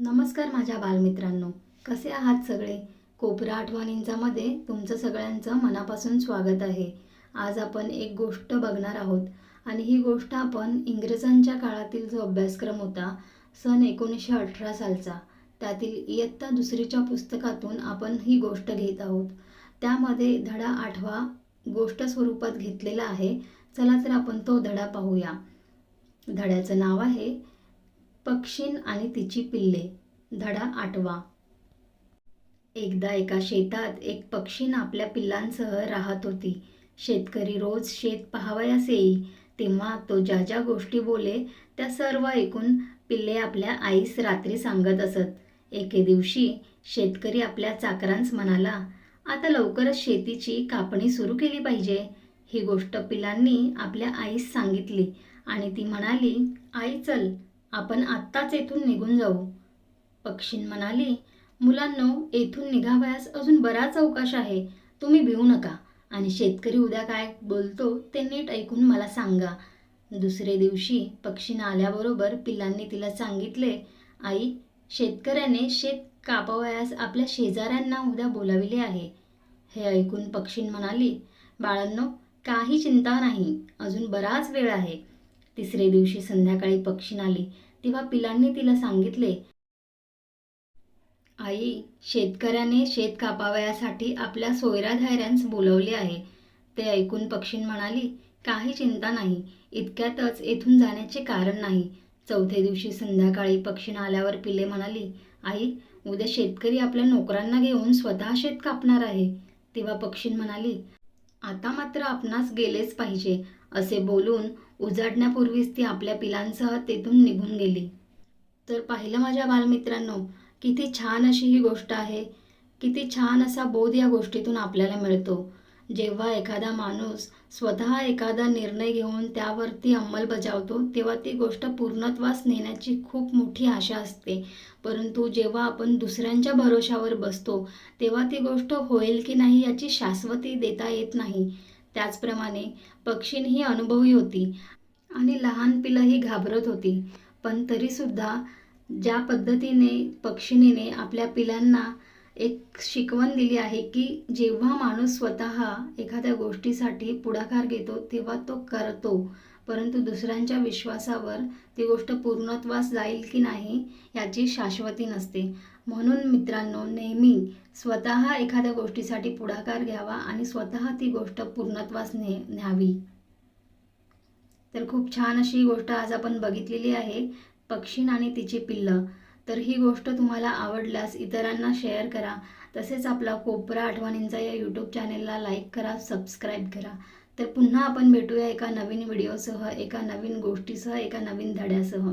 नमस्कार माझ्या बालमित्रांनो. कसे आहात सगळे? कोपरा आठवणींचामध्ये तुमचं सगळ्यांचं मनापासून स्वागत आहे. आज आपण एक गोष्ट बघणार आहोत आणि ही गोष्ट आपण इंग्रजांच्या काळातील जो अभ्यासक्रम होता सन एकोणीसशे अठरा सालचा त्यातील इयत्ता दुसरीच्या पुस्तकातून आपण ही गोष्ट घेत आहोत. त्यामध्ये धडा आठवा गोष्ट स्वरूपात घेतलेला आहे. चला तर आपण तो धडा पाहूया. धड्याचं नाव आहे पक्षीन आणि तिची पिल्ले. धडा आठवा. एकदा एका शेतात एक पक्षीन आपल्या पिल्लांसह राहत होती. शेतकरी रोज शेत पाहावयास येई तेव्हा तो ज्या ज्या गोष्टी बोले त्या सर्व ऐकून पिल्ले आपल्या आईस रात्री सांगत असत. एके दिवशी शेतकरी आपल्या चाकरांस म्हणाला आता लवकरच शेतीची कापणी सुरू केली पाहिजे. ही गोष्ट पिलांनी आपल्या आईस सांगितली आणि ती म्हणाली आई चल आपण आत्ताच येथून निघून जाऊ. पक्षीन म्हणाली मुलांनो येथून निघावयास अजून बराच अवकाश आहे. तुम्ही भिवू नका. आणि शेतकरी उद्या काय बोलतो ते नीट ऐकून मला सांगा. दुसरे दिवशी पक्षीनं आल्याबरोबर पिल्लांनी तिला सांगितले आई शेतकऱ्याने शेत कापावयास आपल्या शेजाऱ्यांना उद्या बोलाविले आहे. हे ऐकून पक्षीन म्हणाली बाळांनो काही चिंता नाही. अजून बराच वेळ आहे. तिसरे दिवशी संध्याकाळी पक्षीण आली तेव्हा पिलांनी तिला सांगितले आई शेतकऱ्याने शेत कापावयासाठी आपल्या सोयराधाऱ्यांस बोलवले आहे. ते ऐकून पक्षीण म्हणाली काही चिंता नाही इतक्यातच येथून जाण्याचे कारण नाही चौथ्या दिवशी संध्याकाळी पक्षीण आल्यावर पिले म्हणाली आई उद्या शेतकरी आपल्या नोकरांना घेऊन स्वतः शेत कापणार आहे तेव्हा पक्षीण म्हणाली आता मात्र आपणास गेलेच पाहिजे. असे बोलून उजाडण्यापूर्वीच ती आपल्या पिलांसह तेथून निघून गेली. तर पाहिलं माझ्या बालमित्रांनो किती छान अशी ही गोष्ट आहे. किती छान असा बोध या गोष्टीतून आपल्याला मिळतो. जेव्हा एखादा माणूस स्वतः एखादा निर्णय घेऊन त्यावरती अंमल बजावतो तेव्हा ती गोष्ट पूर्णत्वास नेण्याची खूप मोठी आशा असते. परंतु जेव्हा आपण दुसऱ्यांच्या भरोशावर बसतो तेव्हा ती गोष्ट होईल की नाही याची शाश्वती देता येत नाही. त्याचप्रमाणे पक्षीण ही अनुभवी होती आणि लहान पिलंही घाबरत होती. पण तरीसुद्धा ज्या पद्धतीने पक्षिणीने आपल्या पिलांना एक शिकवण दिली आहे की जेव्हा माणूस स्वतः एखाद्या गोष्टीसाठी पुढाकार घेतो तेव्हा तो करतो. परंतु दुसऱ्यांच्या विश्वासावर ती गोष्ट पूर्णत्वास जाईल की नाही याची शाश्वती नसते. म्हणून मित्रांनो नेहमी स्वतः एखाद्या गोष्टीसाठी पुढाकार घ्यावा आणि स्वतः ती गोष्ट पूर्णत्वास ने न्यावी. तर खूप छान अशी गोष्ट आज आपण बघितलेली आहे पक्षीण आणि तिची पिल्लं. तर ही गोष्ट तुम्हाला आवडल्यास इतरांना शेअर करा. तसेच आपला कोपरा आठवणींचा या यूट्यूब चॅनेलला लाईक करा सबस्क्राईब करा. तर पुन्हा आपण भेटूया एका नवीन व्हिडिओसह एका नवीन गोष्टीसह एका नवीन धड्यासह.